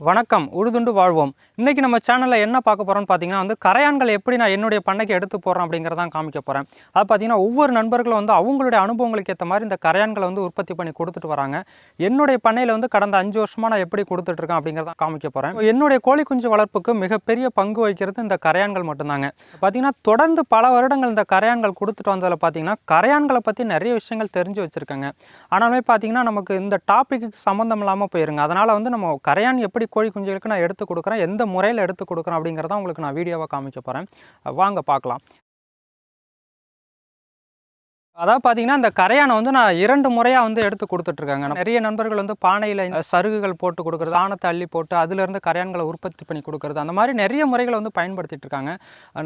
வணக்கம் உழுதுண்டு வாழ்வோம். இன்றைக்கி நம்ம சேனலில் என்ன பார்க்க போகிறோம்னு பார்த்தீங்கன்னா வந்து கரையான்கள் எப்படி நான் என்னுடைய பண்ணைக்கு எடுத்து போகிறேன் அப்படிங்கிறதான் காமிக்க போகிறேன் அது பார்த்தீங்கன்னா ஒவ்வொரு நண்பர்களும் வந்து அவங்களுடைய அனுபவங்களுக்கு ஏற்ற மாதிரி இந்த கரையான்களை வந்து உற்பத்தி பண்ணி கொடுத்துட்டு வராங்க. என்னுடைய பண்ணையில் வந்து கடந்த அஞ்சு வருஷமாக நான் எப்படி கொடுத்துட்ருக்கேன் அப்படிங்கிறத காமிக்க போகிறேன் என்னுடைய கோழி குஞ்சு வளர்ப்புக்கு மிகப்பெரிய பங்கு வகிக்கிறது இந்த கரையான்கள் மட்டும்தாங்க. பார்த்தீங்கன்னா தொடர்ந்து பல வருடங்கள் இந்த கரையான்கள் கொடுத்துட்டு வந்ததில் பார்த்தீங்கன்னா கரையான்களை பற்றி நிறைய விஷயங்கள் தெரிஞ்சு வச்சுருக்காங்க. ஆனாலுமே பார்த்தீங்கன்னா நமக்கு இந்த டாப்பிக்கு சம்மந்தம் இல்லாமல் போயிருங்க. அதனால் வந்து நம்ம கரையான் எப்படி கோழி குஞ்சுகளுக்கு நான் எடுத்து கொடுக்குறேன். எந்த முறையில் எடுத்து கொடுக்குறேன் அப்படிங்கிறத உங்களுக்கு நான் வீடியோவாக காமிக்க போகிறேன் வாங்க பார்க்கலாம். அதாவது பார்த்தீங்கன்னா இந்த கரையானை வந்து நான் இரண்டு முறையாக வந்து எடுத்து கொடுத்துட்ருக்காங்க. நிறைய நண்பர்கள் வந்து பானையில் சருகுகள் போட்டு கொடுக்குறது சாணத்தை அள்ளி போட்டு அதுலேருந்து கரையான்களை உற்பத்தி பண்ணி கொடுக்குறது அந்த மாதிரி நிறைய முறைகளை வந்து பயன்படுத்திட்டு இருக்காங்க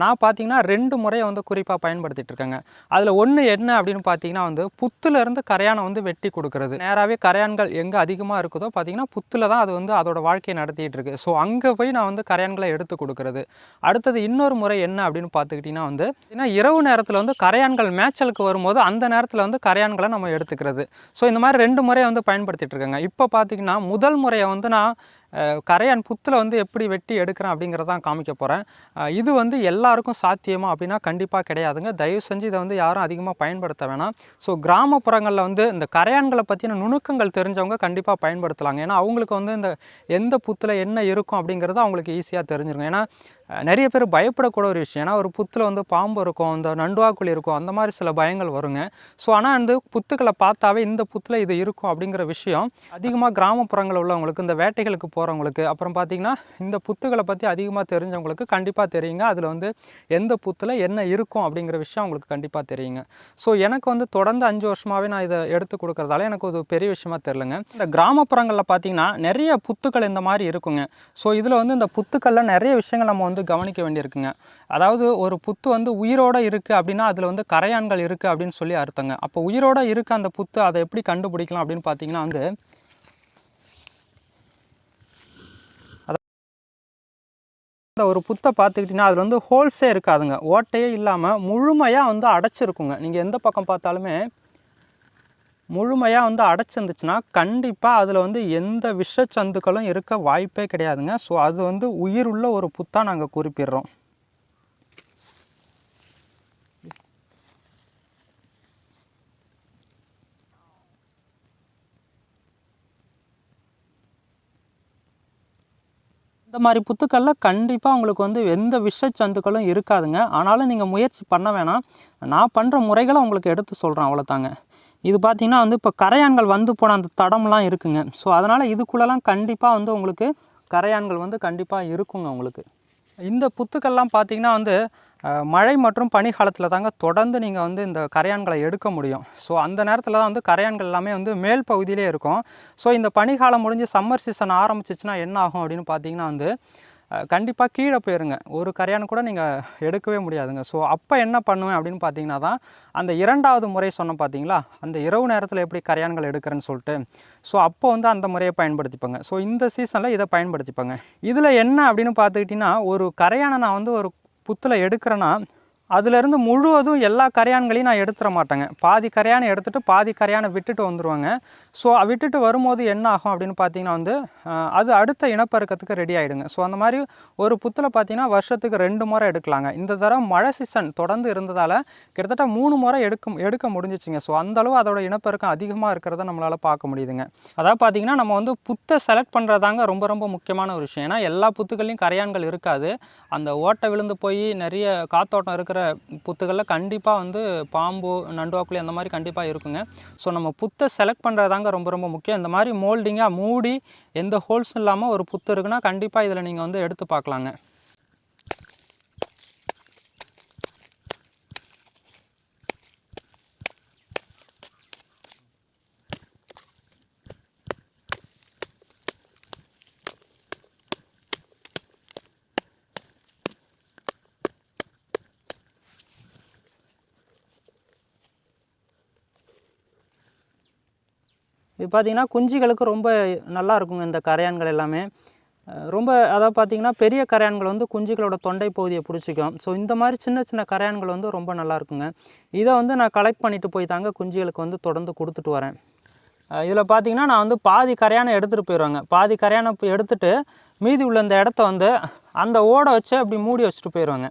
நான் பார்த்தீங்கன்னா ரெண்டு முறையை வந்து குறிப்பாக பயன்படுத்திட்டு இருக்காங்க அதில் ஒன்று என்ன அப்படின்னு பார்த்தீங்கன்னா வந்து புத்துலேருந்து கரையானை வந்து வெட்டி கொடுக்குறது. நேராகவே கரையான்கள் எங்கே அதிகமாக இருக்குதோ பார்த்தீங்கன்னா புத்தில் தான் அது வந்து அதோட வாழ்க்கையை நடத்திட்டு இருக்கு ஸோ அங்கே போய் நான் வந்து கரையான்களை எடுத்து கொடுக்குறது. அடுத்தது இன்னொரு முறை என்ன அப்படின்னு பார்த்துக்கிட்டிங்கன்னா வந்து ஏன்னா இரவு நேரத்தில் வந்து கரையான்கள் மேய்ச்சலுக்கு வரும்போது அந்த நேரத்தில் வந்து கரையான்களை நம்ம எடுத்துக்கிறது. ஸோ இந்த மாதிரி ரெண்டு முறையை வந்து பயன்படுத்திட்டு இருக்காங்க. இப்போ பார்த்திங்கன்னா முதல் முறையை வந்து நான் கரையான் புத்தில் வந்து எப்படி வெட்டி எடுக்கிறேன் அப்படிங்கிறதான் காமிக்க போகிறேன் இது வந்து எல்லாருக்கும் சாத்தியமா அப்படின்னா கண்டிப்பாக கிடையாதுங்க. தயவு செஞ்சு இதை வந்து யாரும் அதிகமாக பயன்படுத்த வேணாம். ஸோ கிராமப்புறங்களில் வந்து இந்த கரையான்களை பற்றின நுணுக்கங்கள் தெரிஞ்சவங்க கண்டிப்பாக பயன்படுத்தலாங்க. ஏன்னா அவங்களுக்கு வந்து இந்த எந்த புத்தில் என்ன இருக்கும் அப்படிங்கிறது அவங்களுக்கு ஈஸியாக தெரிஞ்சிருக்கும் ஏன்னா நிறைய பேர் பயப்படக்கூட ஒரு விஷயம். ஏன்னா ஒரு புத்தில் வந்து பாம்பு இருக்கும் இந்த நண்டுவாக்குழி இருக்கும் அந்த மாதிரி சில பயங்கள் வருங்க. ஸோ ஆனால் வந்து புத்துக்களை பார்த்தாவே இந்த புத்தில் இது இருக்கும் அப்படிங்கிற விஷயம் அதிகமாக கிராமப்புறங்களில் உள்ளவங்களுக்கு இந்த வேட்டைகளுக்கு போகிறவங்களுக்கு அப்புறம் பார்த்தீங்கன்னா இந்த புத்துகளை பற்றி அதிகமாக தெரிஞ்சவங்களுக்கு கண்டிப்பாக தெரியுங்க. அதில் வந்து எந்த புத்தில் என்ன இருக்கும் அப்படிங்கிற விஷயம் அவங்களுக்கு கண்டிப்பாக தெரியுங்க. ஸோ எனக்கு வந்து தொடர்ந்து அஞ்சு வருஷமாகவே நான் இதை எடுத்து கொடுக்குறதால எனக்கு ஒரு பெரிய விஷயமா தெரிலங்க இந்த கிராமப்புறங்களில் பார்த்தீங்கன்னா நிறைய புத்துக்கள் இந்த மாதிரி இருக்குங்க. ஸோ இதில் வந்து இந்த புத்துக்களில் நிறைய விஷயங்கள் நம்ம வந்து கவனிக்க வேண்டியிருக்குங்க. அதாவது ஒரு புத்து வந்து உயிரோடு இருக்குது அப்படின்னா அதில் வந்து கரையான்கள் இருக்குது அப்படின்னு சொல்லி அர்த்தங்க. அப்போ உயிரோடு இருக்க அந்த புத்து அதை எப்படி கண்டுபிடிக்கலாம் அப்படின்னு பார்த்தீங்கன்னா வந்து இந்த ஒரு புத்தை பார்த்துக்கிட்டிங்கன்னா அதில் வந்து ஹோல்ஸே இருக்காதுங்க. ஓட்டையே இல்லாமல் முழுமையாக வந்து அடைச்சிருக்குங்க. நீங்கள் எந்த பக்கம் பார்த்தாலுமே முழுமையாக வந்து அடைச்சிருந்துச்சுன்னா கண்டிப்பாக அதில் வந்து எந்த விஷச்சந்துக்களும் இருக்க வாய்ப்பே கிடையாதுங்க. ஸோ அது வந்து உயிருள்ள ஒரு புத்தாக நாங்கள் குறிப்பிடுறோம். இந்த மாதிரி புத்துக்களில் கண்டிப்பாக உங்களுக்கு வந்து எந்த விஷச்சந்துக்களும் இருக்காதுங்க. ஆனாலும் நீங்கள் முயற்சி பண்ண வேணாம். நான் பண்ணுற முறைகளை உங்களுக்கு எடுத்து சொல்கிறேன் அவ்வளோதாங்க இது பார்த்தீங்கன்னா வந்து இப்போ கரையான்கள் வந்து போன அந்த தடம்லாம் இருக்குங்க. ஸோ அதனால் இதுக்குள்ளெல்லாம் கண்டிப்பாக வந்து உங்களுக்கு கரையான்கள் வந்து கண்டிப்பாக இருக்குங்க உங்களுக்கு. இந்த புத்துக்கள்லாம் பார்த்திங்கன்னா வந்து மழை மற்றும் பனி காலத்தில் தாங்க தொடர்ந்து நீங்கள் வந்து இந்த கரையான்களை எடுக்க முடியும். ஸோ அந்த நேரத்தில் தான் வந்து கரையான்கள் எல்லாமே வந்து மேல் பகுதியிலே இருக்கும். ஸோ இந்த பனிக்காலம் முடிஞ்சு சம்மர் சீசன் ஆரம்பிச்சிச்சுன்னா என்ன ஆகும் அப்படின்னு பார்த்தீங்கன்னா வந்து கண்டிப்பாக கீழே போயிருங்க. ஒரு கரையான் கூட நீங்கள் எடுக்கவே முடியாதுங்க. ஸோ அப்போ என்ன பண்ணுவேன் அப்படின்னு பார்த்தீங்கன்னா தான் அந்த இரண்டாவது முறை சொன்னேன் பார்த்தீங்களா அந்த இரவு நேரத்தில் எப்படி கரையான்கள் எடுக்கிறேன்னு சொல்லிட்டு. ஸோ அப்போ வந்து அந்த முறையை பயன்படுத்திப்பாங்க. ஸோ இந்த சீசனில் இதை பயன்படுத்திப்பாங்க. இதில் என்ன அப்படின்னு பார்த்துக்கிட்டிங்கன்னா ஒரு கரையானை நான் வந்து ஒரு புத்தில் எடுக்கிறேன்னா அதுலேருந்து முழுவதும் எல்லா கரையான்களையும் நான் எடுத்துட மாட்டேங்க. பாதி கரையானை எடுத்துகிட்டு பாதி கரையானை விட்டுட்டு வந்துடுவாங்க ஸோ விட்டுட்டு வரும்போது என்ன ஆகும் அப்படின்னு பார்த்தீங்கன்னா வந்து அது அடுத்த இனப்பெருக்கத்துக்கு ரெடி ஆகிடுங்க ஸோ அந்த மாதிரி ஒரு புத்தில் பார்த்தீங்கன்னா வருஷத்துக்கு ரெண்டு முறை எடுக்கலாங்க. இந்த தடவை மழை சீசன் தொடர்ந்து இருந்ததால் கிட்டத்தட்ட மூணு முறை எடுக்க எடுக்க முடிஞ்சிச்சுங்க. ஸோ அந்த அளவு அதோட இனப்பெருக்கம் அதிகமாக இருக்கிறத நம்மளால் பார்க்க முடியுதுங்க. அதாவது பார்த்திங்கன்னா நம்ம வந்து புத்தை செலக்ட் பண்ணுறதாங்க ரொம்ப ரொம்ப முக்கியமான ஒரு விஷயம். ஏன்னா எல்லா புத்துக்கள்லையும் கரையான்கள் இருக்காது. அந்த ஓட்டை விழுந்து போய் நிறைய காத்தோட்டம் இருக்கிற புத்துகளில் கண்டிப்பாக வந்து பாம்பு நண்டுவாக்குழி அந்த மாதிரி கண்டிப்பாக இருக்குங்க. ஸோ நம்ம புத்தை செலக்ட் பண்ணுறதாங்க ரொம்ப ரொம்ப முக்கியம். இந்த மாதிரி மோல்டிங்காக மூடி எந்த ஹோல்ஸும் இல்லாமல் ஒரு புத்து இருக்குன்னா கண்டிப்பாக இதில் நீங்கள் வந்து எடுத்து பார்க்கலாங்க. இது பார்த்திங்கன்னா குஞ்சுகளுக்கு ரொம்ப நல்லா இருக்குங்க இந்த கரையான்கள் எல்லாமே. ரொம்ப அதாவது பார்த்தீங்கன்னா பெரிய கரையான்கள் வந்து குஞ்சுகளோட தொண்டை பகுதியை பிடிச்சிக்கும். ஸோ இந்த மாதிரி சின்ன சின்ன கரையான்கள் வந்து ரொம்ப நல்லா இருக்குங்க. இதை வந்து நான் கலெக்ட் பண்ணிவிட்டு போய் தாங்க குஞ்சுகளுக்கு வந்து தொடர்ந்து கொடுத்துட்டு வரேன். இதில் பார்த்தீங்கன்னா நான் வந்து பாதி கரையானை எடுத்துகிட்டு போயிடுவாங்க. பாதி கரையானை எடுத்துகிட்டு மீதி உள்ள இந்த இடத்த வந்து அந்த ஓடை வச்சு அப்படி மூடி வச்சுட்டு போயிடுவாங்க.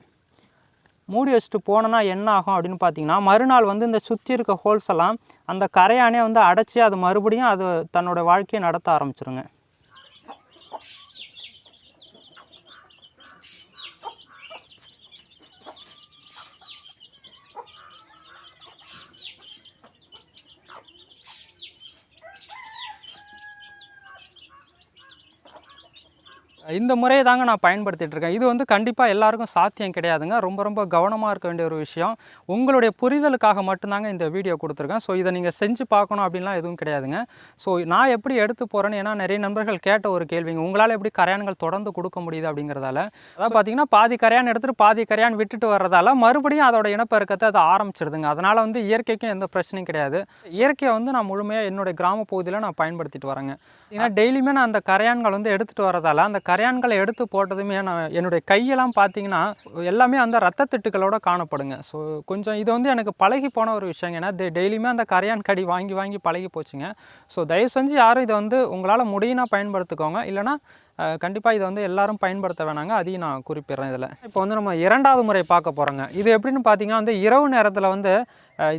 மூடி வச்சுட்டு போனோன்னா என்ன ஆகும் அப்படின்னு பார்த்தீங்கன்னா மறுநாள் வந்து இந்த சுற்றி இருக்க ஹோல்ஸ் எல்லாம் அந்த கரையானே வந்து அடைச்சி அது மறுபடியும் அது தன்னோட வாழ்க்கையை நடத்த ஆரம்பிச்சிருங்க. இந்த முறையை தாங்க நான் பயன்படுத்திகிட்டு இருக்கேன். இது வந்து கண்டிப்பாக எல்லாருக்கும் சாத்தியம் கிடையாதுங்க. ரொம்ப ரொம்ப கவனமாக இருக்க வேண்டிய ஒரு விஷயம். உங்களுடைய புரிதலுக்காக மட்டும்தாங்க இந்த வீடியோ கொடுத்துருக்கேன். ஸோ இதை நீங்கள் செஞ்சு பார்க்கணும் அப்படின்லாம் எதுவும் கிடையாதுங்க. ஸோ நான் எப்படி எடுத்து போகிறேன்னு ஏன்னா நிறைய நண்பர்கள் கேட்ட ஒரு கேள்விங்க. உங்களால் எப்படி கரையான்கள் தொடர்ந்து கொடுக்க முடியுது அப்படிங்கிறதால. அதாவது பார்த்தீங்கன்னா பாதி கரையான் எடுத்துகிட்டு பாதி கரையான் விட்டுட்டு வர்றதால மறுபடியும் அதோட இனப்பெருக்கத்தை அதை ஆரம்பிச்சிடுதுங்க அதனால் வந்து இயற்கைக்கும் எந்த பிரச்சனையும் கிடையாது. இயற்கையை வந்து நான் முழுமையாக என்னுடைய கிராம பகுதியில் நான் பயன்படுத்திட்டு வரேங்க. ஏன்னா டெய்லியுமே நான் அந்த கரையான்கள் வந்து எடுத்துகிட்டு வரதால அந்த கரையான்களை எடுத்து போட்டதுமே நான் என்னுடைய கையெல்லாம் பார்த்தீங்கன்னா எல்லாமே அந்த ரத்த திட்டுகளோட காணப்படுங்க. ஸோ கொஞ்சம் இது வந்து எனக்கு பழகி போன ஒரு விஷயங்க. ஏன்னா டெய்லியுமே அந்த கரையான் கடி வாங்கி வாங்கி பழகி போச்சுங்க. ஸோ தயவு செஞ்சு யாரும் இதை வந்து உங்களால் முடியினா பயன்படுத்திக்கோங்க. இல்லைனா கண்டிப்பாக இதை வந்து எல்லாரும் பயன்படுத்த வேணாங்க. அதையும் நான் குறிப்பிடுறேன் இதில். இப்போ வந்து நம்ம இரண்டாவது முறை பார்க்க போகிறோங்க இது எப்படின்னு பார்த்தீங்கன்னா வந்து இரவு நேரத்தில் வந்து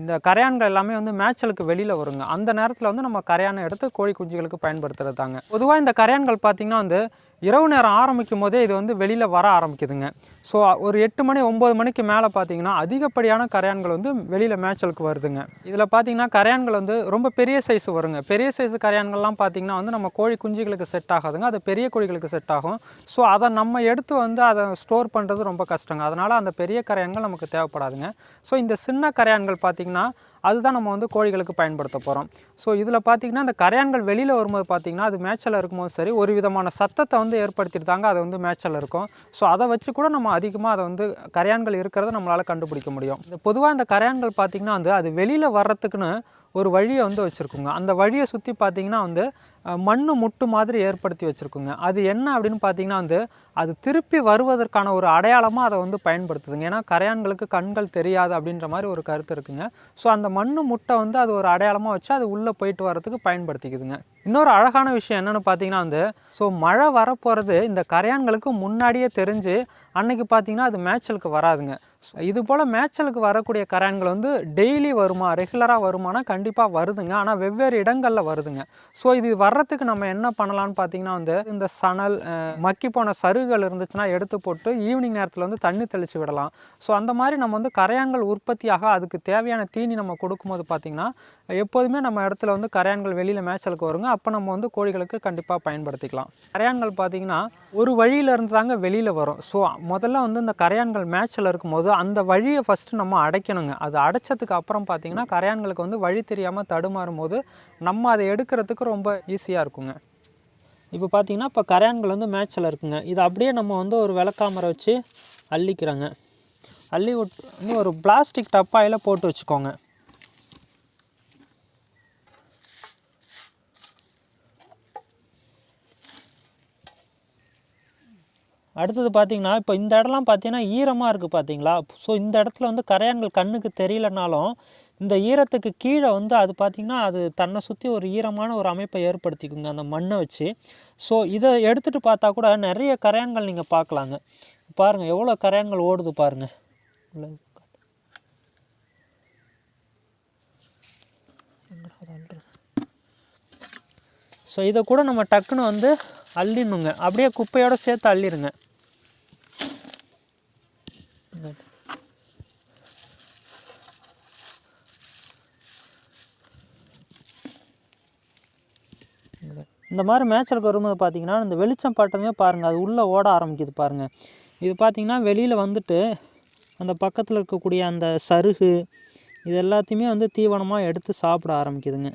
இந்த கரையான்கள் எல்லாமே வந்து மேய்ச்சலுக்கு வெளியில் வருங்க. அந்த நேரத்தில் வந்து நம்ம கரையானை எடுத்து கோழி குஞ்சுகளுக்கு பயன்படுத்துகிறது தாங்க பொதுவாக இந்த கரையான்கள் பார்த்திங்கன்னா வந்து இரவு நேரம் ஆரம்பிக்கும் போதே இது வந்து வெளியில் வர ஆரம்பிக்குதுங்க. ஸோ ஒரு எட்டு மணி ஒம்பது மணிக்கு மேலே பார்த்தீங்கன்னா அதிகப்படியான கரையான்கள் வந்து வெளியில் மேய்ச்சலுக்கு வருதுங்க. இதில் பார்த்தீங்கன்னா கரையான்கள் வந்து ரொம்ப பெரிய சைஸ் வருங்க. பெரிய சைஸ் கரையான்கள்லாம் பார்த்தீங்கன்னா வந்து நம்ம கோழி குஞ்சுகளுக்கு செட் ஆகாதுங்க. அது பெரிய கோழிகளுக்கு செட் ஆகும். ஸோ அதை நம்ம எடுத்து வந்து அதை ஸ்டோர் பண்ணுறது ரொம்ப கஷ்டங்க. அதனால் அந்த பெரிய கரையான்கள் நமக்கு தேவைப்படாதுங்க. ஸோ இந்த சின்ன கரையான்கள் பார்த்திங்கன்னா அதுதான் நம்ம வந்து கோழிகளுக்கு பயன்படுத்த போகிறோம் ஸோ இதில் பார்த்தீங்கன்னா அந்த கரையான்கள் வெளியில் வரும்போது பார்த்தீங்கன்னா அது மேய்ச்சல் இருக்கும்போது சரி ஒரு விதமான சத்தத்தை வந்து ஏற்படுத்திட்டு அது வந்து மேய்ச்சல் இருக்கும். ஸோ அதை வச்சு கூட நம்ம அதிகமாக அதை வந்து கரையான்கள் இருக்கிறத நம்மளால் கண்டுபிடிக்க முடியும். இந்த பொதுவாக இந்த கரையான்கள் பார்த்திங்கன்னா வந்து அது வெளியில் வர்றதுக்குன்னு ஒரு வழியை வந்து வச்சுருக்குங்க. அந்த வழியை சுற்றி பார்த்திங்கன்னா வந்து மண் மண்ணு முட்டு மாதிரி ஏற்படுத்தி வச்சுருக்குங்க. அது என்ன அப்படின்னு பார்த்தீங்கன்னா வந்து அது திருப்பி வருவதற்கான ஒரு அடையாளமாக அதை வந்து பயன்படுத்துதுங்க. ஏன்னா கரையான்களுக்கு கண்கள் தெரியாது அப்படின்ற மாதிரி ஒரு கருத்து இருக்குங்க. ஸோ அந்த மண் முட்டை வந்து அது ஒரு அடையாளமாக வச்சு அது உள்ளே போயிட்டு வரதுக்கு பயன்படுத்திக்குதுங்க. இன்னொரு அழகான விஷயம் என்னென்னு பார்த்தீங்கன்னா வந்து ஸோ மழை வரப்போகிறது இந்த கரையான்களுக்கு முன்னாடியே தெரிஞ்சு அன்னைக்கு பார்த்தீங்கன்னா அது மேய்ச்சலுக்கு வராதுங்க. இது போல் மேய்ச்சலுக்கு வரக்கூடிய கரையான்கள் வந்து டெய்லி வருமா ரெகுலராக வருமானா கண்டிப்பாக வருதுங்க. ஆனால் வெவ்வேறு இடங்களில் வருதுங்க. ஸோ இது வர்றதுக்கு நம்ம என்ன பண்ணலாம்னு பார்த்தீங்கன்னா வந்து இந்த சணல் மக்கிப்போன மக்கி போன சருகுகள் இருந்துச்சுன்னா எடுத்து போட்டு ஈவினிங் நேரத்தில் வந்து தண்ணி தெளித்து விடலாம். ஸோ அந்த மாதிரி நம்ம வந்து கரையான்கள் உற்பத்தியாக அதுக்கு தேவையான தீனி நம்ம கொடுக்கும்போது பார்த்தீங்கன்னா எப்போதுமே நம்ம இடத்துல வந்து கரையான்கள் வெளியில் மேய்ச்சலுக்கு வருங்க. அப்போ நம்ம வந்து கோழிகளுக்கு கண்டிப்பாக பயன்படுத்திக்கலாம். கரையான்கள் பார்த்தீங்கன்னா ஒரு வழியில இருந்து தாங்க வெளியில் வரும். ஸோ முதல்ல வந்து இந்த கரையான்கள் மேட்ச்சில் இருக்கும்போது அந்த வழியை ஃபஸ்ட்டு நம்ம அடைக்கணுங்க. அது அடைச்சதுக்கு அப்புறம் பார்த்தீங்கன்னா கரையான்களுக்கு வந்து வழி தெரியாமல் தடுமாறும் போது நம்ம அதை எடுக்கிறதுக்கு ரொம்ப ஈஸியாக இருக்குங்க. இப்போ பார்த்தீங்கன்னா இப்போ கரையான்கள் வந்து மேட்ச்சில் இருக்குங்க. இது அப்படியே நம்ம வந்து ஒரு விளக்காமரை வச்சு அள்ளிக்கிறோங்க. அள்ளி விட்டு வந்து ஒரு பிளாஸ்டிக் டப்பாயில் போட்டு வச்சுக்கோங்க. அடுத்தது பார்த்தீங்கன்னா இப்போ இந்த இடம்லாம் பார்த்தீங்கன்னா ஈரமாக இருக்குது பார்த்தீங்களா ஸோ இந்த இடத்துல வந்து கரையான்கள் கண்ணுக்கு தெரியலனாலும் இந்த ஈரத்துக்கு கீழே வந்து அது பார்த்திங்கன்னா அது தன்னை சுற்றி ஒரு ஈரமான ஒரு அமைப்பை ஏற்படுத்திக்குங்க அந்த மண்ணை வச்சு. ஸோ இதை எடுத்துகிட்டு பார்த்தா கூட நிறைய கரையான்கள் நீங்கள் பார்க்கலாங்க. பாருங்கள் எவ்வளோ கரையான்கள் ஓடுது பாருங்கள் ஸோ இதை கூட நம்ம டக்குன்னு வந்து அள்ளிடணுங்க. அப்படியே குப்பையோட சேர்த்து அள்ளிடுங்க. இந்த மாதிரி மேய்ச்சலுக்கு வரும்போது பார்த்தீங்கன்னா இந்த வெளிச்சம் பட்டதுமே பாருங்கள் அது உள்ளே ஓட ஆரம்பிக்குது பாருங்கள் இது பார்த்தீங்கன்னா வெளியில் வந்துட்டு அந்த பக்கத்தில் இருக்கக்கூடிய அந்த சருகு இது எல்லாத்தையுமே வந்து தீவனமாக எடுத்து சாப்பிட ஆரம்பிக்குதுங்க.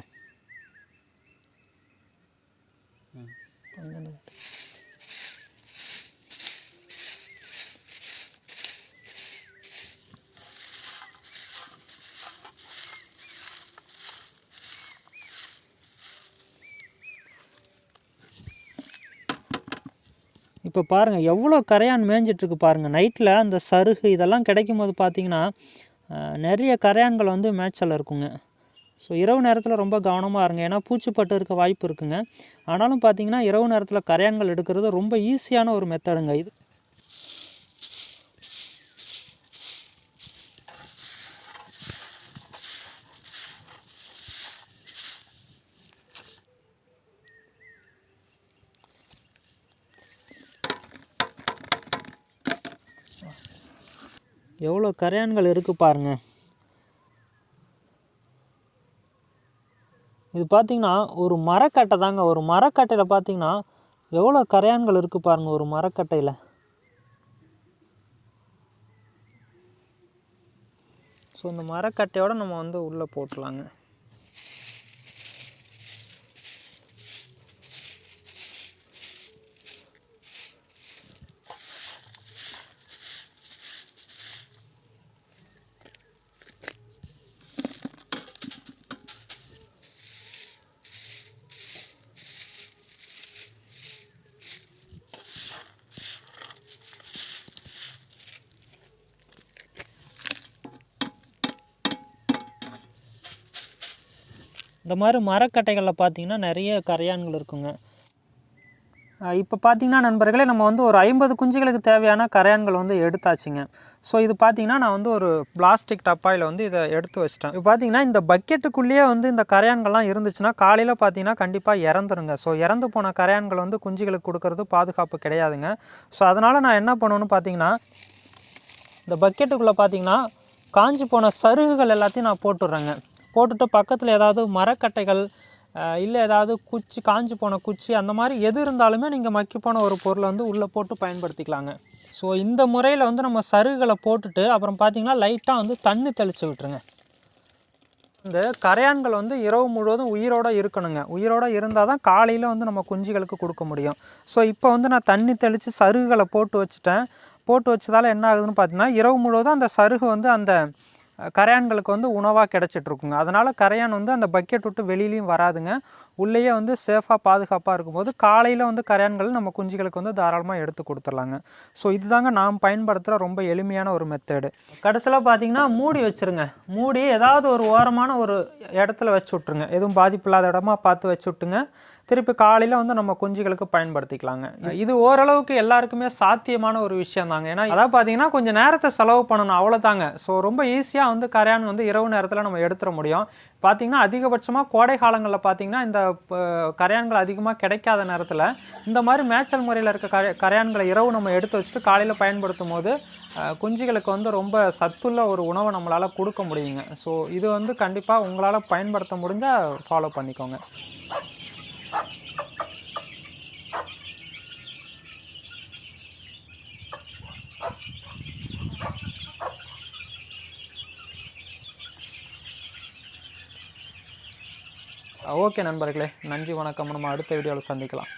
இப்போ பாருங்கள் எவ்வளோ கரையான் மேய்ஞ்சிட்ருக்கு பாருங்கள் நைட்டில் அந்த சருகு இதெல்லாம் கிடைக்கும் போது பார்த்தீங்கன்னா நிறைய கரையான்கள் வந்து மேய்ச்சல் இருக்குங்க. ஸோ இரவு நேரத்தில் ரொம்ப கவனமாக இருங்க. ஏன்னா பூச்சிப்பட்டு இருக்க வாய்ப்பு இருக்குங்க. ஆனாலும் பார்த்தீங்கன்னா இரவு நேரத்தில் கரையான்கள் எடுக்கிறது ரொம்ப ஈஸியான ஒரு மெத்தடுங்க இது. எவ்வளோ கரையான்கள் இருக்குது பாருங்க. இது பார்த்திங்கன்னா ஒரு மரக்கட்டை தாங்க. ஒரு மரக்கட்டையில் பார்த்தீங்கன்னா எவ்வளோ கரையான்கள் இருக்குது பாருங்கள் ஒரு மரக்கட்டையில். ஸோ இந்த மரக்கட்டையோடு நம்ம வந்து உள்ளே போட்டலாங்க இந்த மாதிரி மரக்கட்டைகளில் பார்த்தீங்கன்னா நிறைய கரையான்கள் இருக்குங்க. இப்போ பார்த்தீங்கன்னா நண்பர்களே நம்ம வந்து ஒரு ஐம்பது குஞ்சுகளுக்கு தேவையான கரையான்கள் வந்து எடுத்தாச்சுங்க. ஸோ இது பார்த்தீங்கன்னா நான் வந்து ஒரு பிளாஸ்டிக் டப்பாயில் வந்து இதை எடுத்து வச்சிட்டேன். இப்போ பார்த்தீங்கன்னா இந்த பக்கெட்டுக்குள்ளேயே வந்து இந்த கரையான்கள்லாம் இருந்துச்சுன்னா காலையில் பார்த்தீங்கன்னா கண்டிப்பாக இறந்துருங்க. ஸோ இறந்து போன கரையான்கள் வந்து குஞ்சுகளுக்கு கொடுக்கறது பாதுகாப்பு கிடையாதுங்க. ஸோ அதனால் நான் என்ன பண்ணுவேன்னு பார்த்தீங்கன்னா இந்த பக்கெட்டுக்குள்ளே பார்த்தீங்கன்னா காஞ்சி போன சருகுகள் எல்லாத்தையும் நான் போட்டுடுறேங்க போட்டுட்டு பக்கத்தில் ஏதாவது மரக்கட்டைகள் இல்லை ஏதாவது குச்சி காஞ்சி போன குச்சி அந்த மாதிரி எது இருந்தாலுமே நீங்கள் மக்கி போன ஒரு பொருளை வந்து உள்ளே போட்டு பயன்படுத்திக்கலாங்க. ஸோ இந்த முறையில் வந்து நம்ம சருகுகளை போட்டுட்டு அப்புறம் பார்த்தீங்கன்னா லைட்டாக வந்து தண்ணி தெளித்து விட்டுருங்க. இந்த கரையான்கள் வந்து இரவு முழுவதும் உயிரோட இருக்கணுங்க. உயிரோட இருந்தால் தான் காலையில் வந்து நம்ம குஞ்சுகளுக்கு கொடுக்க முடியும். ஸோ இப்போ வந்து நான் தண்ணி தெளித்து சருகுகளை போட்டு வச்சுட்டேன். போட்டு வச்சதால் என்ன ஆகுதுன்னு பார்த்தீங்கன்னா இரவு முழுவதும் அந்த சருகு வந்து அந்த கரையான்களுக்கு வந்து உணவாக கிடச்சிட்ருக்குங்க. அதனால் கரையான் வந்து அந்த பக்கெட் விட்டு வெளியிலையும் வராதுங்க. உள்ளேயே வந்து சேஃபாக பாதுகாப்பாக இருக்கும்போது காலையில் வந்து கரையான்கள் நம்ம குஞ்சுகளுக்கு வந்து தாராளமாக எடுத்து கொடுத்துர்லாங்க. ஸோ இதுதாங்க நாம் பயன்படுத்துகிற ரொம்ப எளிமையான ஒரு மெத்தடு கடைசியில் பார்த்தீங்கன்னா மூடி வச்சுருங்க. மூடி ஏதாவது ஒரு ஓரமான ஒரு இடத்துல வச்சு விட்ருங்க எதுவும் பாதிப்பு இல்லாத இடமா பார்த்து வச்சு விட்டுங்க திருப்பி காலையில் வந்து நம்ம குஞ்சுகளுக்கு பயன்படுத்திக்கலாங்க. இது ஓரளவுக்கு எல்லாருக்குமே சாத்தியமான ஒரு விஷயம் தாங்க ஏன்னா அதாவது பார்த்தீங்கன்னா கொஞ்சம் நேரத்தை செலவு பண்ணணும் அவ்வளோதாங்க ஸோ ரொம்ப ஈஸியாக வந்து கரையான் வந்து இரவு நேரத்தில் நம்ம எடுத்துட முடியும். பார்த்திங்கன்னா அதிகபட்சமாக கோடை காலங்களில் பார்த்தீங்கன்னா இந்த கரையான்கள் அதிகமாக கிடைக்காத நேரத்தில் இந்த மாதிரி மேய்ச்சல் முறையில் இருக்க கரை கரையான்களை இரவு நம்ம எடுத்து வச்சுட்டு காலையில் பயன்படுத்தும் போது குஞ்சுகளுக்கு வந்து ரொம்ப சத்துள்ள ஒரு உணவை நம்மளால் கொடுக்க முடியுங்க. ஸோ இது வந்து கண்டிப்பாக உங்களால் பயன்படுத்த முடிஞ்சால் ஃபாலோ பண்ணிக்கோங்க. ஓகே நண்பர்களே நன்றி வணக்கம். நம்ம அடுத்த வீடியோவில் சந்திக்கலாம்.